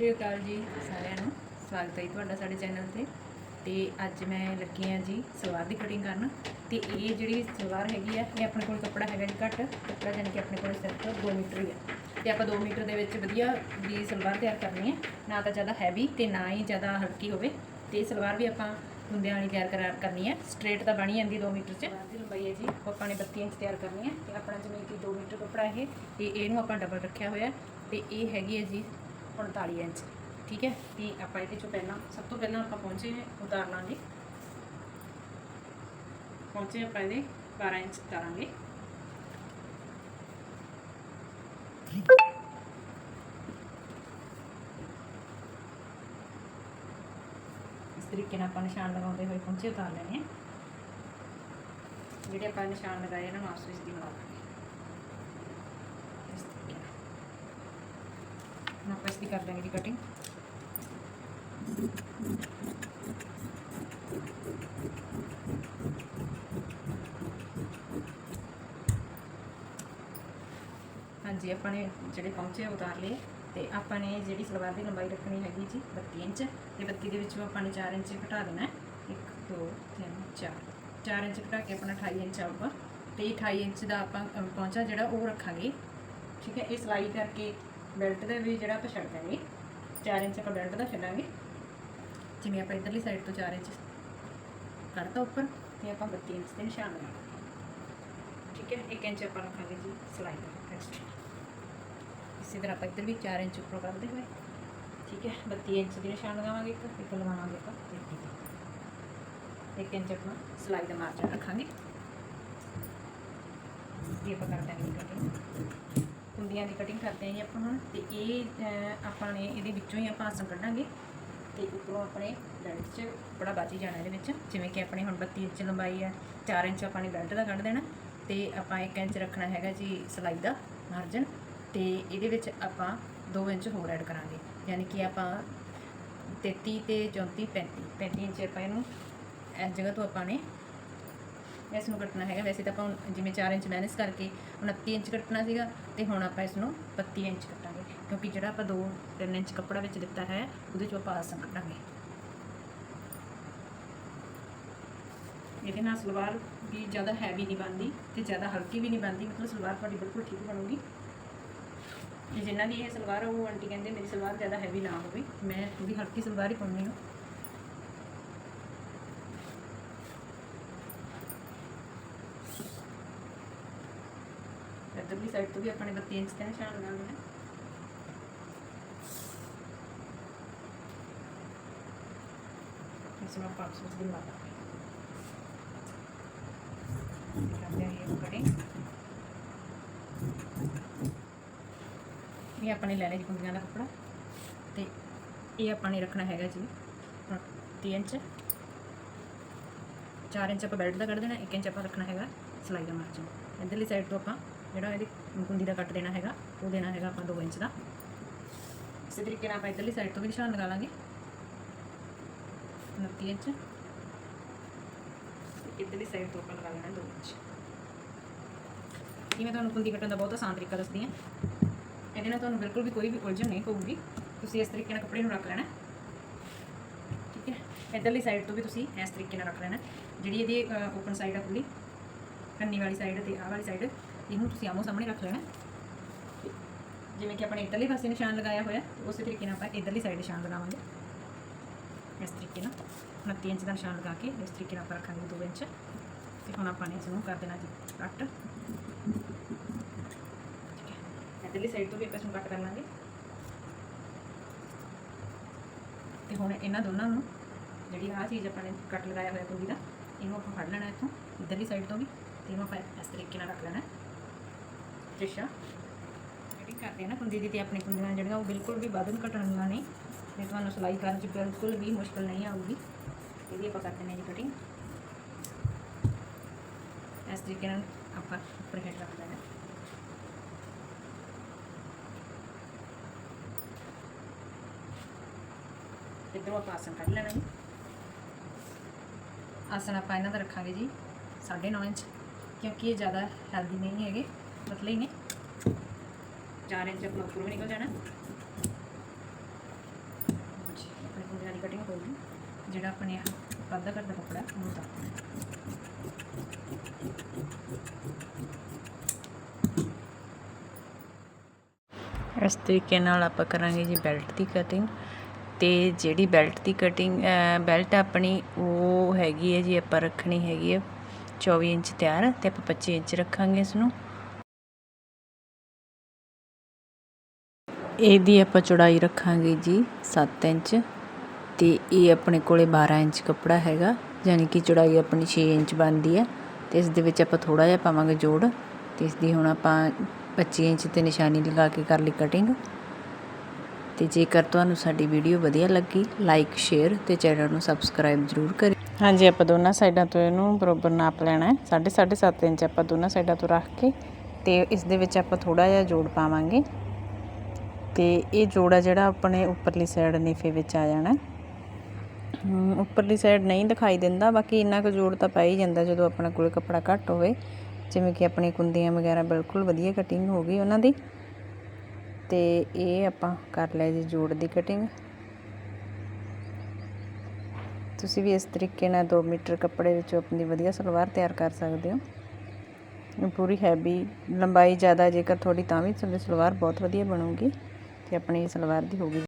ਸ਼੍ਰੀ ਅਕਾਲ ਜੀ ਸਾਰਿਆਂ ਨੂੰ। ਸਵਾਗਤ ਹੈ ਤੁਹਾਡਾ ਸਾਡੇ ਚੈਨਲ ਤੇ। ਤੇ ਅੱਜ ਮੈਂ ਲੱਗੀ ਹਾਂ ਜੀ ਸਲਵਾਰ ਦੀ ਕਟਿੰਗ ਕਰਨ। ਤੇ ਇਹ ਜਿਹੜੀ ਸਲਵਾਰ ਹੈਗੀ ਆ ਇਹ ਆਪਣੇ ਕੋਲ ਕੱਪੜਾ ਹੈਗਾ ਜੀ ਘੱਟ। ਕੱਪੜਾ ਜਾਨੀ ਕਿ ਆਪਣੇ ਕੋਲ ਸਿਰਫ 2 ਮੀਟਰ ਹੀ ਆ। ਤੇ ਆਪਾਂ 2 ਮੀਟਰ ਦੇ ਵਿੱਚ ਵਧੀਆ ਵੀ ਸਲਵਾਰ ਤਿਆਰ ਕਰਨੀ ਹੈ ਨਾ ਤਾਂ ਜ਼ਿਆਦਾ ਹੈਵੀ ਤੇ ਨਾ ਹੀ ਜ਼ਿਆਦਾ ਹਲਕੀ ਹੋਵੇ। ਤੇ ਸਲਵਾਰ ਵੀ ਆਪਾਂ ਹੁੰਦਿਆਂ ਵਾਲੀ ਤਿਆਰ ਕਰਾ ਕਰਨੀ ਹੈ ਸਟ੍ਰੇਟ ਤਾਂ ਬਣੀ ਜਾਂਦੀ 2 ਮੀਟਰ 'ਚ। ਦੀ ਲੰਬਾਈ ਹੈ ਜੀ। ਆਪਾਂ ਨੇ 32 ਇੰਚ ਤਿਆਰ ਕਰਨੀ ਹੈ ਤੇ ਆਪਣਾ ਜਿਵੇਂ ਕਿ 2 ਮੀਟਰ ਕੱਪੜਾ ਇਹ ਤੇ ਇਹਨੂੰ ਆਪਾਂ ਡਬਲ ਰੱਖਿਆ ਹੋਇਆ। ਤੇ ਇਹ ਹੈਗੀ ਹੈ ਜੀ 39 ਇੰਚ ਠੀਕ ਹੈ ਤੇ ਆਪਾਂ ਇਹਦੇ ਚੋਂ ਪਹਿਲਾਂ ਸਭ ਤੋਂ ਪਹਿਲਾਂ ਆਪਾਂ ਪਹੁੰਚੇ ਉਤਾਰ ਲਾਂਗੇ ਪਹੁੰਚੇ ਆਪਾਂ ਇਹਦੇ 12 ਇੰਚ ਉਤਾਰਾਂਗੇ ਇਸ ਤਰੀਕੇ ਨਾਲ ਆਪਾਂ ਨਿਸ਼ਾਨ ਲਗਾਉਂਦੇ ਹੋਏ ਪਹੁੰਚੇ ਉਤਾਰ ਲੈਣੇ ਆ ਜਿਹੜੇ ਆਪਾਂ ਨਿਸ਼ਾਨ ਲਗਾਏ ਇਹਨਾਂ ਨੂੰ ਆਪਸ ਵਿੱਚ ਦੀ ਮਿਲਾ ਲਾਂਗੇ ਇਸ ਤਰੀਕੇ ਨਾਲ ਹੁਣ ਆਪਾਂ ਇਸ ਦੀ ਕਰ ਦਾਂਗੇ ਜੀ ਕਟਿੰਗ ਹਾਂਜੀ, ਆਪਾਂ ਨੇ ਜਿਹੜੇ ਪਹੁੰਚੇ ਉਤਾਰ ਲਏ ਤੇ ਆਪਾਂ ਨੇ ਜਿਹੜੀ ਸਲਵਾਰ ਦੀ ਲੰਬਾਈ ਰੱਖਣੀ ਹੈਗੀ ਜੀ 32 ਇੰਚ ਤੇ 32 ਦੇ ਵਿੱਚੋਂ ਆਪਾਂ ਨੇ 4 ਇੰਚ ਘਟਾ ਦੇਣਾ ਹੈ। 1 2 3 4 4 ਇੰਚ ਘਟਾ ਕੇ ਆਪਣਾ 28 ਇੰਚ ਆਊਗਾ ਤੇ 28 ਇੰਚ ਦਾ ਆਪਾਂ ਪਹੁੰਚਾ ਜਿਹੜਾ ਉਹ ਰੱਖਾਂਗੇ। ਠੀਕ ਹੈ, ਇਹ ਸਲਾਈ ਕਰਕੇ ਬੈਲਟ ਦੇ ਵੀ ਜਿਹੜਾ ਆਪਾਂ ਛੱਡ ਦਾਂਗੇ 4 ਇੰਚ ਆਪਾਂ ਬੈਲਟ ਦਾ ਛੱਡਾਂਗੇ। ਜਿਵੇਂ ਆਪਾਂ ਇਧਰਲੀ ਸਾਈਡ ਤੋਂ 4 ਇੰਚ ਕੱਢਤਾ ਉੱਪਰ, ਤੇ ਆਪਾਂ 32 ਇੰਚ ਦੇ ਨਿਸ਼ਾਨ ਲਗਾਉਣਾ ਠੀਕ ਹੈ 1 ਇੰਚ ਆਪਾਂ ਰੱਖਾਂਗੇ ਜੀ ਸਿਲਾਈ ਦਾ ਐਕਸਟਰਾ ਇਸੇ ਤਰ੍ਹਾਂ ਆਪਾਂ ਇੱਧਰ ਵੀ 4 ਇੰਚ ਉੱਪਰੋਂ ਕਰਦੇ ਹੋਏ, ਠੀਕ ਹੈ 32 ਇੰਚ ਦੇ ਨਿਸ਼ਾਨ ਲਗਾਵਾਂਗੇ ਇੱਕ ਇੱਕ ਲਗਾਵਾਂਗੇ ਆਪਾਂ ਇੱਕ ਇੱਕ। ਇੱਕ ਇੰਚ ਆਪਣਾ ਸਿਲਾਈ ਦਾ ਮਾਰਜਨ ਰੱਖਾਂਗੇ। ਇਹ ਆਪਾਂ ਕਰ ਦਾਂਗੇ ਕਟਿੰਗ ਕੁੰਡੀਆਂ ਦੀ ਕਟਿੰਗ ਕਰਦੇ ਹਾਂ ਜੀ ਆਪਾਂ ਹੁਣ, ਤੇ ਇਹ ਆਪਾਂ ਨੇ ਇਹਦੇ ਵਿੱਚੋਂ ਹੀ ਆਪਾਂ ਆਸਣ ਕੱਢਾਂਗੇ। ਤੇ ਉੱਪਰੋਂ ਆਪਣੇ ਬੈਲਟ 'ਚ ਬੜਾ ਬਾਜੀ ਜਾਣਾ ਇਹਦੇ ਵਿੱਚ, ਜਿਵੇਂ ਕਿ ਆਪਣੇ ਹੁਣ 32 ਇੰਚ ਲੰਬਾਈ ਹੈ 4 ਇੰਚ ਆਪਾਂ ਨੇ ਬੈਲਟ ਦਾ ਕੱਢ ਦੇਣਾ। ਤੇ ਆਪਾਂ 1 ਇੰਚ ਰੱਖਣਾ ਹੈਗਾ ਜੀ ਸਲਾਈ ਦਾ ਮਾਰਜਨ ਤੇ ਇਹਦੇ ਵਿੱਚ ਆਪਾਂ 2 ਇੰਚ ਹੋਰ ਐਡ ਕਰਾਂਗੇ। ਯਾਨੀ ਕਿ ਆਪਾਂ 33 ਤੇ 34 35 35 ਇੰਚ ਆਪਾਂ ਇਹਨੂੰ, ਇਸ ਜਗ੍ਹਾ ਤੋਂ ਆਪਾਂ ਨੇ ਇਸ ਨੂੰ ਕੱਟਣਾ ਹੈਗਾ। ਵੈਸੇ ਤਾਂ ਆਪਾਂ ਹੁਣ ਜਿਵੇਂ 4 ਇੰਚ ਮਾਈਨਸ ਕਰਕੇ 29 ਇੰਚ ਕੱਟਣਾ ਸੀਗਾ ਤੇ ਹੁਣ ਆਪਾਂ ਇਸ ਨੂੰ 32 ਇੰਚ ਕੱਟਾਂਗੇ। ਕਿਉਂਕਿ ਜਿਹੜਾ ਆਪਾਂ 2 3 ਇੰਚ ਕੱਪੜਾ ਵਿੱਚ ਦਿੱਤਾ ਹੈ, ਉਹਦੇ ਚੋਂ ਆਪਾਂ ਆਸਾਂ ਕੱਟਾਂਗੇ। ਇਹਦੇ ਨਾਲ ਸਲਵਾਰ ਵੀ ਜ਼ਿਆਦਾ ਹੈਵੀ ਨਹੀਂ ਬਣਦੀ ਤੇ ਜ਼ਿਆਦਾ ਹਲਕੀ ਵੀ ਨਹੀਂ ਬਣਦੀ। ਮਤਲਬ ਸਲਵਾਰ ਤੁਹਾਡੀ ਬਿਲਕੁਲ ਠੀਕ ਬਣੂਗੀ। ਤੇ ਜਿਨ੍ਹਾਂ ਦੀ ਇਹ ਸਲਵਾਰ ਆ, ਉਹ ਆਂਟੀ ਕਹਿੰਦੇ ਮੇਰੀ ਸਲਵਾਰ ਜ਼ਿਆਦਾ ਹੈਵੀ ਨਾ ਹੋਵੇ। ਮੈਂ ਥੋੜੀ ਹਲਕੀ ਸਲਵਾਰ ਹੀ ਪਾਉਣੀ ਹਾਂ। ਇੱਧਰਲੀ ਸਾਈਡ ਤੋਂ ਵੀ ਆਪਾਂ ਨੇ 32 ਇੰਚ ਤੇ ਨਿਸ਼ਾਨ ਲਗਾਉਣਾ ਹੈ ਇਸ ਨੂੰ ਆਪਾਂ ਆਪਸ ਵਿੱਚ ਲਗਾ ਕਰਦੇ ਹਾਂ ਇਹ ਇਹ ਆਪਾਂ ਨੇ ਲੈ ਲਿਆ ਜੀ ਕੁੰਡੀਆਂ ਦਾ ਕੱਪੜਾ। ਤੇ ਇਹ ਆਪਾਂ ਨੇ ਰੱਖਣਾ ਹੈਗਾ ਜੀ 3 ਇੰਚ। 4 ਇੰਚ ਆਪਾਂ ਬੈਲਟ ਦਾ ਕੱਢ ਦੇਣਾ 1 ਇੰਚ ਆਪਾਂ ਰੱਖਣਾ ਹੈਗਾ ਸਲਾਈ ਦਾ ਮਾਰਜਨ ਇਧਰਲੀ ਸਾਈਡ ਤੋਂ ਆਪਾਂ ਜਿਹੜਾ ਇਹਦੀ ਕੁੰਡੀ ਦਾ ਕੱਟ ਦੇਣਾ ਹੈਗਾ, ਉਹ ਦੇਣਾ ਹੈਗਾ ਆਪਾਂ 2 ਇੰਚ ਦਾ। ਇਸੇ ਤਰੀਕੇ ਨਾਲ ਆਪਾਂ ਇਧਰਲੀ ਸਾਈਡ ਤੋਂ ਵੀ ਨਿਸ਼ਾਨ ਲਗਾ ਲਾਂਗੇ। 29 ਇੰਚ। ਤੇ ਇਧਰਲੀ ਸਾਈਡ ਤੋਂ ਆਪਾਂ ਲਗਾ ਲੈਣਾ 2 ਇੰਚ। ਇਹ ਮੈਂ ਤੁਹਾਨੂੰ ਕੁੰਡੀ ਕੱਟਣ ਦਾ ਬਹੁਤ ਆਸਾਨ ਤਰੀਕਾ ਦੱਸਦੀ ਹਾਂ। ਇਹਦੇ ਨਾਲ ਤੁਹਾਨੂੰ ਬਿਲਕੁਲ ਵੀ ਕੋਈ ਵੀ ਉਲਝਣ ਨਹੀਂ ਹੋਊਗੀ। ਤੁਸੀਂ ਇਸ ਤਰੀਕੇ ਨਾਲ ਕੱਪੜੇ ਨੂੰ ਰੱਖ ਲੈਣਾ। ਠੀਕ ਹੈ? ਇਧਰਲੀ ਸਾਈਡ ਤੋਂ ਵੀ ਤੁਸੀਂ ਇਸ ਤਰੀਕੇ ਨਾਲ ਰੱਖ ਲੈਣਾ। ਜਿਹੜੀ ਇਹਦੀ ਓਪਨ ਸਾਈਡ ਆ ਖੁੱਲੀ ਕੰਨੀ ਵਾਲੀ ਸਾਈਡ ਤੇ ਆਹ ਵਾਲੀ ਸਾਈਡ ਇਹਨੂੰ ਤੁਸੀਂ ਆਮੋ ਸਾਹਮਣੇ ਰੱਖ ਲੈਣਾ। ਜਿਵੇਂ ਕਿ ਆਪਣੇ ਇਧਰਲੇ ਪਾਸੇ ਨਿਸ਼ਾਨ ਲਗਾਇਆ ਹੋਇਆ ਉਸੇ ਤਰੀਕੇ ਨਾਲ ਆਪਾਂ ਇਧਰਲੀ ਸਾਈਡ ਨਿਸ਼ਾਨ ਲਗਾਵਾਂਗੇ ਇਸ ਤਰੀਕੇ ਨਾਲ 29 ਇੰਚ ਦਾ ਨਿਸ਼ਾਨ ਲਗਾ ਕੇ ਇਸ ਤਰੀਕੇ ਨਾਲ ਆਪਾਂ ਰੱਖਾਂਗੇ 2 ਇੰਚ। ਤੇ ਹੁਣ ਆਪਾਂ ਨੇ ਇਸ ਨੂੰ ਕਰ ਦੇਣਾ ਜੀ ਕੱਟ। ਠੀਕ ਹੈ। ਇਧਰਲੀ ਸਾਈਡ ਤੋਂ ਵੀ ਆਪਾਂ ਇਸ ਨੂੰ ਕੱਟ ਕਰ ਲਾਂਗੇ। ਤੇ ਹੁਣ ਇਹਨਾਂ ਦੋਨਾਂ ਨੂੰ, ਜਿਹੜੀ ਆਹ ਚੀਜ਼ ਆਪਾਂ ਨੇ ਕੱਟ ਲਗਾਇਆ ਹੋਇਆ ਕੁੰਡੀ ਦਾ, ਇਹਨੂੰ ਆਪਾਂ ਫੜ ਲੈਣਾ ਇੱਥੋਂ, ਇਧਰਲੀ ਸਾਈਡ ਤੋਂ ਵੀ, ਤੇ ਇਹਨੂੰ ਆਪਾਂ ਇਸ ਤਰੀਕੇ ਨਾਲ ਰੱਖ ਲੈਣਾ। ਤ੍ਰਿਸ਼ਾ ਜਿਹੜੀ ਕਰਦੇ ਆ ਨਾ ਕੁੰਡੀ ਦੀ ਤੇ ਆਪਣੀ ਕੁੰਡੀਆਂ ਜਿਹੜੀਆਂ ਉਹ ਬਿਲਕੁਲ ਵੀ ਵਧਣ ਘਟਣੀਆਂ ਨਹੀਂ ਤੇ ਤੁਹਾਨੂੰ ਸਿਲਾਈ ਕਰਨ 'ਚ ਬਿਲਕੁਲ ਵੀ ਮੁਸ਼ਕਲ ਨਹੀਂ ਆਊਗੀ। ਇਹਦੀ ਆਪਾਂ ਕਰਦੇ ਨੇ ਜੀ ਕਟਿੰਗ ਇਸ ਤਰੀਕੇ ਨਾਲ ਆਪਾਂ ਉੱਪਰ ਹੈਡ ਰੱਖ ਲੈਣਾ। ਇੱਧਰੋਂ ਆਪਾਂ ਆਸਨ ਕੱਢ ਲੈਣਾ ਜੀ। ਆਸਨ ਆਪਾਂ ਇਹਨਾਂ ਦਾ ਰੱਖਾਂਗੇ ਜੀ 9.5 ਇੰਚ, ਕਿਉਂਕਿ ਇਹ ਜ਼ਿਆਦਾ ਹੈਲਦੀ ਨਹੀਂ ਹੈਗੇ। ਪਤਲੇ ਹੀ ਨੇ। 4 ਇੰਚ ਆਪਣਾ ਉੱਪਰ ਵੀ ਨਿਕਲ ਜਾਣਾ। ਹੋਊਗੀ ਜਿਹੜਾ ਆਪਣੇ ਆਹ ਵਾਧਾ ਘੱਟ ਦਾ ਕੱਪੜਾ ਉਹਨੂੰ ਉਤਾਰ ਇਸ ਤਰੀਕੇ ਨਾਲ ਆਪਾਂ ਕਰਾਂਗੇ ਜੀ ਬੈਲਟ ਦੀ ਕਟਿੰਗ ਤੇ ਜਿਹੜੀ ਬੈਲਟ ਦੀ ਕਟਿੰਗ ਬੈਲਟ ਆਪਣੀ ਉਹ ਹੈਗੀ ਹੈ ਜੀ, ਆਪਾਂ ਰੱਖਣੀ ਹੈਗੀ ਹੈ। 24 ਇੰਚ ਤਿਆਰ ਤੇ ਆਪਾਂ 25 ਇੰਚ ਰੱਖਾਂਗੇ ਇਸ ਨੂੰ ਇਹਦੀ ਆਪਾਂ ਚੌੜਾਈ ਰੱਖਾਂਗੇ ਜੀ 7 ਇੰਚ ਤੇ ਇਹ ਆਪਣੇ ਕੋਲੇ 12 ਇੰਚ ਕੱਪੜਾ ਹੈਗਾ, ਯਾਨੀ ਕਿ ਚੌੜਾਈ ਆਪਣੀ 6 ਇੰਚ ਬਣਦੀ ਹੈ ਤੇ ਇਸ ਦੇ ਵਿੱਚ ਆਪਾਂ ਥੋੜਾ ਜਿਹਾ ਪਾਵਾਂਗੇ ਜੋੜ ਤੇ ਇਸ ਦੀ ਹੁਣ ਆਪਾਂ 25 ਇੰਚ ਤੇ ਨਿਸ਼ਾਨੀ ਲਗਾ ਕੇ ਕਰ ਲਈ ਕਟਿੰਗ ਤੇ ਜੇਕਰ ਤੁਹਾਨੂੰ ਸਾਡੀ ਵੀਡੀਓ ਵਧੀਆ ਲੱਗੀ ਲਾਈਕ ਸ਼ੇਅਰ ਤੇ ਚੈਨਲ ਨੂੰ ਸਬਸਕ੍ਰਾਈਬ ਜ਼ਰੂਰ ਕਰਿਓ। ਹਾਂਜੀ, ਆਪਾਂ ਦੋਨਾਂ ਸਾਈਡਾਂ ਤੋਂ ਇਹਨੂੰ ਬਰੋਬਰ ਨਾਪ ਲੈਣਾ ਹੈ। 7.5 7 ਇੰਚ ਆਪਾਂ ਦੋਨਾਂ ਸਾਈਡਾਂ ਤੋਂ ਰੱਖ ਕੇ ਤੇ ਇਸ ਦੇ ਵਿੱਚ ਆਪਾਂ ਥੋੜਾ ਜਿਹਾ ਜੋੜ ਪਾਵਾਂਗੇ। ਤੇ ਇਹ ਜੋੜਾ ਜਿਹੜਾ ਆਪਣੇ ਉੱਪਰਲੀ ਸਾਈਡ ਨੀਫੇ ਵਿੱਚ ਆ ਜਾਣਾ। ਉੱਪਰਲੀ ਸਾਈਡ ਨਹੀਂ ਦਿਖਾਈ ਦਿੰਦਾ, ਬਾਕੀ ਇੰਨਾ ਕੁ ਜੋੜ ਤਾਂ ਪੈ ਹੀ ਜਾਂਦਾ ਜਦੋਂ ਆਪਣੇ ਕੋਲ ਕੱਪੜਾ ਘੱਟ ਹੋਵੇ। ਜਿਵੇਂ ਕਿ ਆਪਣੀ ਕੁੰਦੀਆਂ ਵਗੈਰਾ ਬਿਲਕੁਲ ਵਧੀਆ ਕਟਿੰਗ ਹੋ ਗਈ ਉਹਨਾਂ ਦੀ। ਤੇ ਇਹ ਆਪਾਂ ਕਰ ਲਿਆ ਜੀ ਜੋੜ ਦੀ ਕਟਿੰਗ ਤੁਸੀਂ ਵੀ ਇਸ ਤਰੀਕੇ ਨਾਲ 2 ਮੀਟਰ ਕੱਪੜੇ ਵਿੱਚੋਂ ਆਪਣੀ ਵਧੀਆ ਸਲਵਾਰ ਤਿਆਰ ਕਰ ਸਕਦੇ ਹੋ। ਪੂਰੀ ਹੈਵੀ ਲੰਬਾਈ ਜ਼ਿਆਦਾ ਜੇਕਰ ਥੋੜੀ ਤਾਂ ਵੀ ਤੁਹਾਡੀ ਸਲਵਾਰ ਬਹੁਤ ਵਧੀਆ ਬਣੂਗੀ। ਤੇ ਆਪਣੀ ਸਲਵਾਰ ਦੀ ਹੋ ਗਈ।